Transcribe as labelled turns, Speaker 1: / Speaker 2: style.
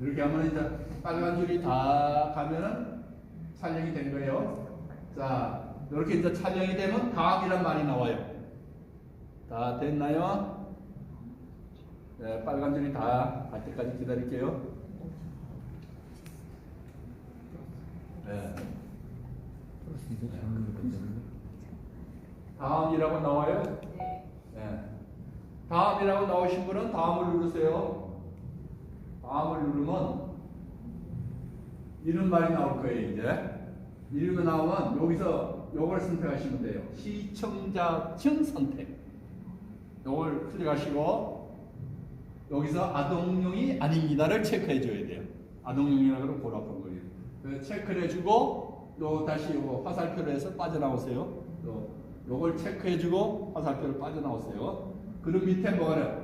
Speaker 1: 이렇게 하면 이제 빨간 줄이 다 가면은 촬영이 된 거예요. 자, 이렇게 이제 촬영이 되면 다음이란 말이 나와요. 다 됐나요? 네, 빨간 줄이 다 갈 때까지 기다릴게요. 네. 다음이라고 나와요? 네. 다음이라고 나오신 분은 다음을 누르세요. 다음을 누르면 이런 말이 나올 거예요, 이제. 이런 거 나오면 여기서 요걸 선택하시면 돼요. 시청자층 선택. 요걸 클릭하시고 여기서 아동용이 아닙니다를 체크해 줘야 돼요. 아동용이라고 보라고 거예요. 그 체크를 해주고 또 다시 요 화살표를 해서 빠져나오세요. 또 요걸 체크해 주고 화살표를 빠져나오세요. 그럼 밑에 뭐가 래